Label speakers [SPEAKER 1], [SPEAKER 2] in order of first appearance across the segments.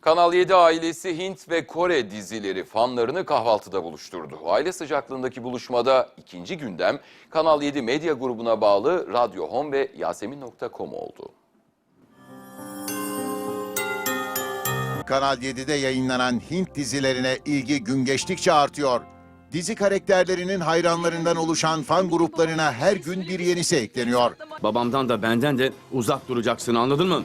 [SPEAKER 1] Kanal 7 ailesi Hint ve Kore dizileri fanlarını kahvaltıda buluşturdu. Aile sıcaklığındaki buluşmada ikinci gündem Kanal 7 medya grubuna bağlı Radyo Home ve Yasemin.com oldu.
[SPEAKER 2] Kanal 7'de yayınlanan Hint dizilerine ilgi gün geçtikçe artıyor. Dizi karakterlerinin hayranlarından oluşan fan gruplarına her gün bir yenisi ekleniyor.
[SPEAKER 3] Babamdan da benden de uzak duracaksın anladın mı?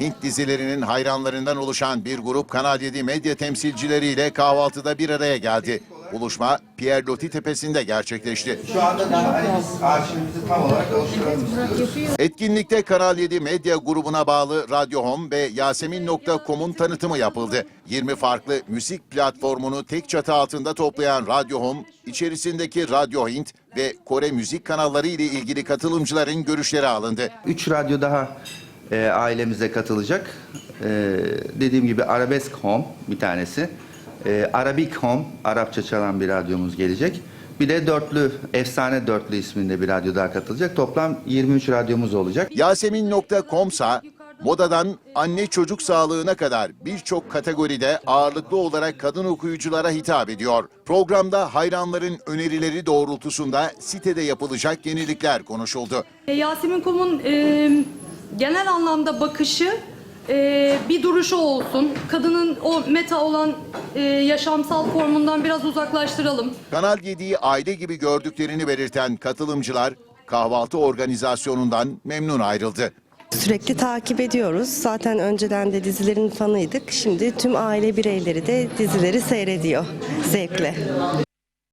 [SPEAKER 2] Hint dizilerinin hayranlarından oluşan bir grup Kanal 7 medya temsilcileriyle kahvaltıda bir araya geldi. Buluşma Pierre Loti Tepesi'nde gerçekleşti.
[SPEAKER 4] Şu anda da hani biz arşivimizi tam olarak oluşturalım istiyoruz.
[SPEAKER 2] Etkinlikte Kanal 7 medya grubuna bağlı Radyo Home ve Yasemin.com'un tanıtımı yapıldı. 20 farklı müzik platformunu tek çatı altında toplayan Radyo Home, içerisindeki Radyo Hint ve Kore müzik kanalları ile ilgili katılımcıların görüşleri alındı.
[SPEAKER 4] Üç radyo daha e, ailemize katılacak. E, dediğim gibi Arabesk Home bir tanesi. E, Arabik Home, Arapça çalan bir radyomuz gelecek. Bir de dörtlü, Efsane Dörtlü isminde bir radyo daha katılacak. Toplam 23 radyomuz olacak.
[SPEAKER 2] Yasemin.com ise modadan anne çocuk sağlığına kadar birçok kategoride ağırlıklı olarak kadın okuyuculara hitap ediyor. Programda hayranların önerileri doğrultusunda sitede yapılacak yenilikler konuşuldu.
[SPEAKER 5] E, Yasemin Kum'un e, genel anlamda bakışı e, bir duruşu olsun. Kadının o meta olan e, yaşamsal formundan biraz uzaklaştıralım.
[SPEAKER 2] Kanal 7'yi aile gibi gördüklerini belirten katılımcılar kahvaltı organizasyonundan memnun ayrıldı.
[SPEAKER 6] Sürekli takip ediyoruz. Zaten önceden de dizilerin fanıydık. Şimdi tüm aile bireyleri de dizileri seyrediyor zevkle.